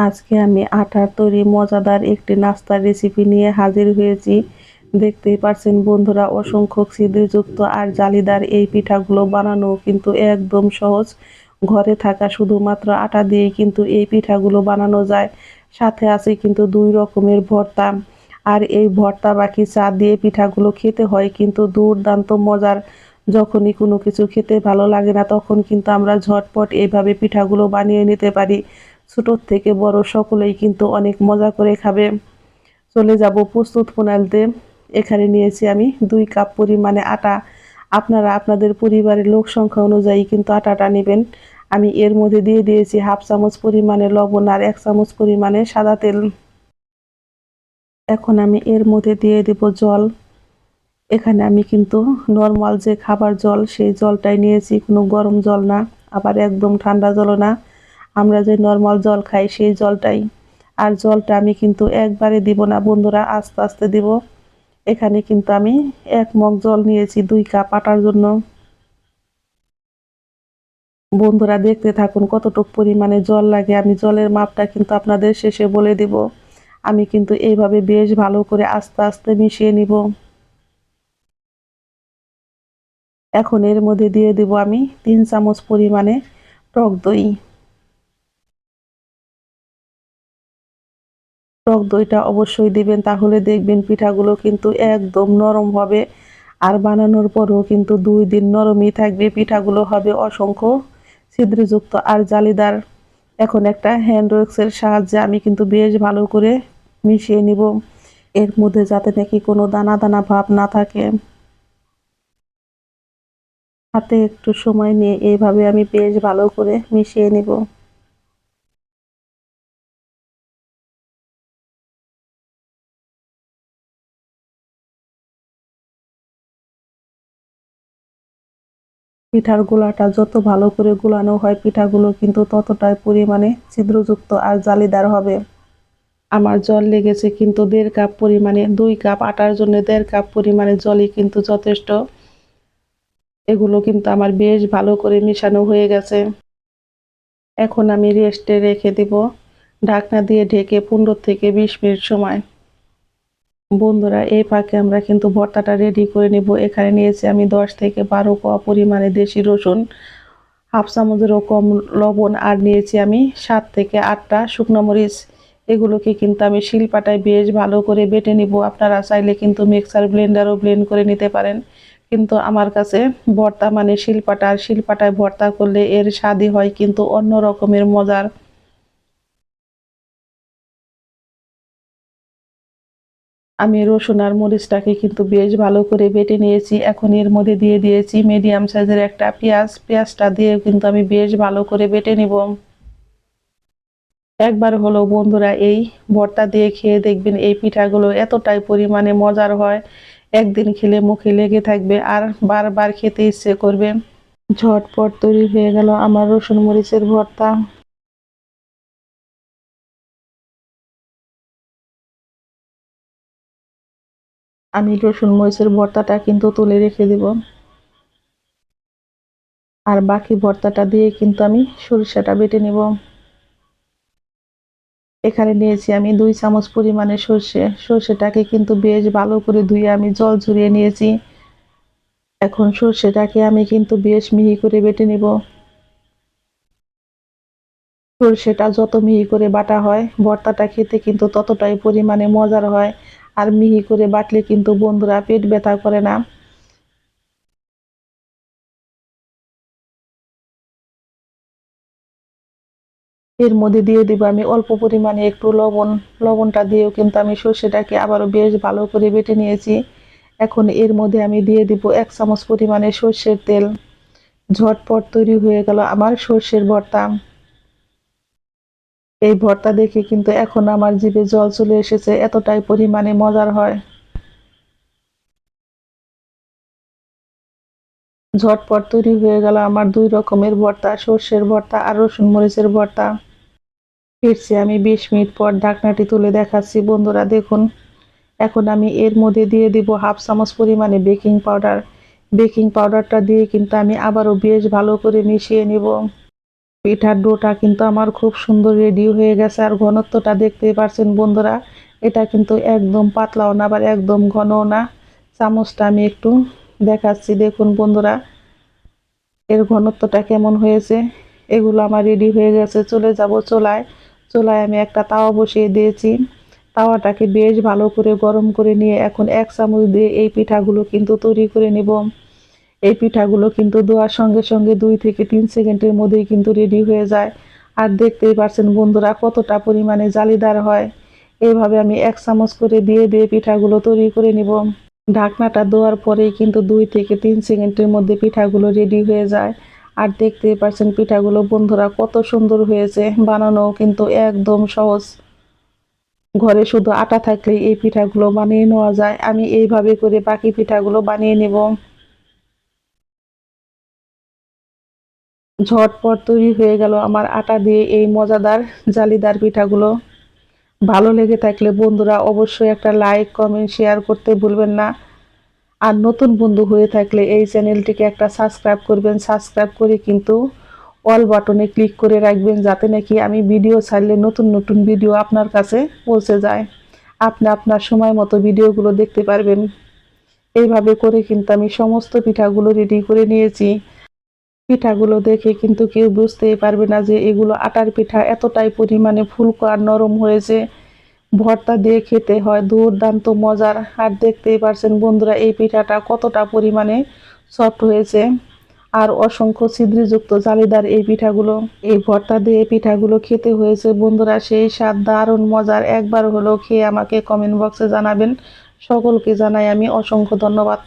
আজকে আমি আটার তৈরি মজাদার একটি নাস্তার রেসিপি নিয়ে হাজির হয়েছি। দেখতেই পারছেন বন্ধুরা, অসংখ্য ছিদ্রযুক্ত আর জালিদার এই পিঠাগুলো বানানো কিন্তু একদম সহজ। ঘরে থাকা শুধুমাত্র আটা দিয়ে কিন্তু এই পিঠাগুলো বানানো যায়। সাথে আছে কিন্তু দুই রকমের ভর্তা। আর এই ভর্তা বাকি চা দিয়ে পিঠাগুলো খেতে হয় কিন্তু দুর্দান্ত মজার। যখনই কোনো কিছু খেতে ভালো লাগে না, তখন কিন্তু আমরা ঝটপট এইভাবে পিঠাগুলো বানিয়ে নিতে পারি। ছোটোর থেকে বড় সকলেই কিন্তু অনেক মজা করে খাবে। চলে যাব প্রস্তুত প্রণালীতে এখানে নিয়েছি আমি দুই কাপ পরিমাণে আটা। আপনারা আপনাদের পরিবারের লোক সংখ্যা অনুযায়ী কিন্তু আটাটা নেবেন। আমি এর মধ্যে দিয়ে দিয়েছি হাফ চামচ পরিমাণে লবণ আর এক চামচ পরিমাণে সাদা তেল। এখন আমি এর মধ্যে দিয়ে দেব জল। এখানে আমি কিন্তু নর্মাল যে খাবার জল, সেই জলটাই নিয়েছি, কোনো গরম জল না, আবার একদম ঠান্ডা জলও না। আমরা যে নর্মাল জল খাই, সেই জলটাই। আর জলটা আমি কিন্তু একবারে দিব না, বন্ধুরা, আস্তে আস্তে দিব। এখানে কিন্তু আমি এক মগ জল নিয়েছি, দুই কাপ আটার জন্য। বন্ধুরা, দেখতে থাকুন কতটুক পরিমাণে জল লাগে। আমি জলের মাপটা কিন্তু আপনাদের শেষে বলে দিব। আমি কিন্তু এইভাবে বেশ ভালো করে আস্তে আস্তে মিশিয়ে নিব। এখন এর মধ্যে দিয়ে দিব আমি তিন চামচ পরিমাণে টক দই। টক দইটা অবশ্যই দিবেন, তাহলে দেখবেন পিঠাগুলো কিন্তু একদম নরম হবে। আর বানানোর পরেও কিন্তু দুই দিন নরমই থাকবে, পিঠাগুলো হবে অসংখ্য ছিদ্রযুক্ত আর জালিদার। এখন একটা হ্যান্ড ওয়েক্সের সাহায্যে আমি কিন্তু বেশ ভালো করে মিশিয়ে নিব। এর মধ্যে যাতে নাকি কোনো দানা দানা ভাব না থাকে। হাতে একটু সময় নিয়ে এইভাবে আমি বেশ ভালো করে মিশিয়ে নিব। পিঠার গোলাটা যত ভালো করে গোলানো হয় পিঠাগুলো কিন্তু ততটাই পরিমাণে ছিদ্রযুক্ত আর জালিদার হবে। আমার জল লেগেছে কিন্তু দেড় কাপ পরিমাণে, দুই কাপ আটার জন্য দেড় কাপ পরিমাণে জলই কিন্তু যথেষ্ট। এগুলো কিন্তু আমার বেশ ভালো করে মিশানো হয়ে গেছে। এখন আমি রেস্টে রেখে দিব। ঢাকনা দিয়ে ঢেকে পনেরো থেকে বিশ মিনিট সময়। বন্ধুরা, এই পাকে আমরা কিন্তু ভর্তাটা রেডি করে নিব। এখানে নিয়েছি আমি দশ থেকে বারো কোয়া পরিমাণে দেশি রসুন, হাফ চামচেরও কম লবণ, আর নিয়েছি আমি সাত থেকে আটটা শুকনো মরিচ। এগুলোকে কিন্তু আমি শিলপাটায় বেশ ভালো করে বেটে নিব। আপনারা চাইলে কিন্তু মিক্সার ব্লেন্ডারও ব্লেন্ড করে নিতে পারেন। কিন্তু আমার কাছে ভর্তা মানে শিলপাটা, আর শিলপাটায় ভর্তা করলে এর স্বাদই হয় কিন্তু অন্য রকমের মজার। আমি রসুন আর মরিচটাকে কিন্তু বেশ ভালো করে বেটে নিয়েছি। এখন এর মধ্যে দিয়ে দিয়েছি মিডিয়াম সাইজের একটা পেঁয়াজ। পেঁয়াজটা দিয়ে কিন্তু আমি বেশ ভালো করে বেটে নিব। একবার হলো বন্ধুরা এই ভর্তা দিয়ে খেয়ে দেখবেন এই পিঠাগুলো এতটাই পরিমাণে মজার হয়। একদিন খেলে মুখে লেগে থাকবে আর বারবার খেতে ইচ্ছে করবে। ঝটপট তৈরি হয়ে গেল আমার রসুন মরিচের ভর্তা। আমি রসুন মরিচের ভর্তাটা কিন্তু তুলে রেখে দেব। আর বাকি ভর্তাটা দিয়ে কিন্তু আমি সরিষাটা বেটে নেব। এখানে নিয়েছি আমি দুই চামচ পরিমাণে সর্ষে। সর্ষেটাকে কিন্তু বেশ ভালো করে ধুয়ে আমি জল ঝরিয়ে নিয়েছি। এখন সর্ষেটাকে আমি কিন্তু বেশ মিহি করে বেটে নেব। সর্ষেটা যত মিহি করে বাটা হয়, ভর্তাটা খেতে কিন্তু ততটাই পরিমাণে মজার হয়। আর মিহি করে বাটলে কিন্তু বন্ধুরা পেট ব্যথা করে না। এর মধ্যে দিয়ে দিব আমি অল্প পরিমাণে একটু লবণ। লবণটা দিয়েও কিন্তু আমি সর্ষেটাকে আবারও বেশ ভালো করে বেটে নিয়েছি। এখন এর মধ্যে আমি দিয়ে দিব এক চামচ পরিমাণে সর্ষের তেল। ঝটপট তৈরি হয়ে গেল আমার সর্ষের ভর্তা। এই ভর্তা দেখে কিন্তু এখন আমার জিভে জল চলে এসেছে, এতটাই পরিমাণে মজার হয়। ঝটপট তৈরি হয়ে গেল আমার দুই রকমের ভর্তা, সর্ষের ভর্তা আর রসুন মরিচের ভর্তা। ফিরছি আমি বিশ মিনিট পর ঢাকনাটি তুলে দেখাচ্ছি। বন্ধুরা, দেখুন, এখন আমি এর মধ্যে দিয়ে দিব হাফ চামচ পরিমাণে বেকিং পাউডার। বেকিং পাউডারটা দিয়ে কিন্তু আমি আবারও বেশ ভালো করে মিশিয়ে নিব। পিঠার ডোটা কিন্তু আমার খুব সুন্দর রেডি হয়ে গেছে। আর ঘনত্বটা দেখতেই পারছেন বন্ধুরা, এটা কিন্তু একদম পাতলাও না, আবার একদম ঘনও না। চামচটা আমি একটু দেখাচ্ছি, দেখুন বন্ধুরা, এর ঘনত্বটা কেমন হয়েছে। এগুলো আমার রেডি হয়ে গেছে, চলে যাব চোলায়। চোলায় আমি একটা তাওয়া বসিয়ে দিয়েছি। তাওয়াটাকে বেশ ভালো করে গরম করে নিয়ে এখন এক চামচ দিয়ে এই পিঠাগুলো কিন্তু তৈরি করে নেব। এই পিঠাগুলো কিন্তু দেওয়ার সঙ্গে সঙ্গে দুই থেকে তিন সেকেন্ডের মধ্যেই কিন্তু রেডি হয়ে যায়। আর দেখতেই পারছেন বন্ধুরা কতটা পরিমাণে জালিদার হয়। এইভাবে আমি এক চামচ করে দিয়ে দিয়ে পিঠাগুলো তৈরি করে নিব। ঢাকনাটা দেওয়ার পরেই কিন্তু দুই থেকে তিন সেকেন্ডের মধ্যে পিঠাগুলো রেডি হয়ে যায়। আর দেখতেই পারছেন পিঠাগুলো বন্ধুরা কত সুন্দর হয়েছে বানানো কিন্তু একদম সহজ। ঘরে শুধু আটা থাকলেই এই পিঠাগুলো বানিয়ে নেওয়া যায়। আমি এইভাবে করে বাকি পিঠাগুলো বানিয়ে নেব। ঝটপট তৈরি হয়ে গেল আমার আটা দিয়ে এই মজাদার জালিদার পিঠাগুলো। ভালো লেগে থাকলে বন্ধুরা অবশ্যই একটা লাইক, কমেন্ট, শেয়ার করতে ভুলবেন না। আর নতুন বন্ধু হয়ে থাকলে এই চ্যানেলটিকে একটা সাবস্ক্রাইব করবেন। সাবস্ক্রাইব করে কিন্তু অল বাটনে ক্লিক করে রাখবেন যাতে নাকি আমি ভিডিও ছাড়লে নতুন নতুন ভিডিও আপনার কাছে পৌঁছে যায়। আপনি আপনার সময় মতো ভিডিওগুলো দেখতে পারবেন। এইভাবে করে কিন্তু আমি সমস্ত পিঠাগুলো রেডি করে নিয়েছি। পিঠাগুলো দেখে কিন্তু কেউ বুঝতেই পারবে না যে এগুলো আটার পিঠা এতটাই পরিমাণে ফুলকো আর নরম হয়েছে। ভর্তা দিয়ে খেতে হয়, দুর্দান্ত মজার। আর দেখতেই পারছেন বন্ধুরা, এই পিঠাটা কতটা পরিমাণে সফট হয়েছে। আর অসংখ্য ছিদ্রযুক্ত জালিদার এই পিঠাগুলো। এই ভর্তা দিয়ে পিঠাগুলো খেতে হয়েছে বন্ধুরা, সেই স্বাদ দারুণ মজার। একবার হলো খেয়ে আমাকে কমেন্ট বক্সে জানাবেন। সকলকে জানাই আমি অসংখ্য ধন্যবাদ।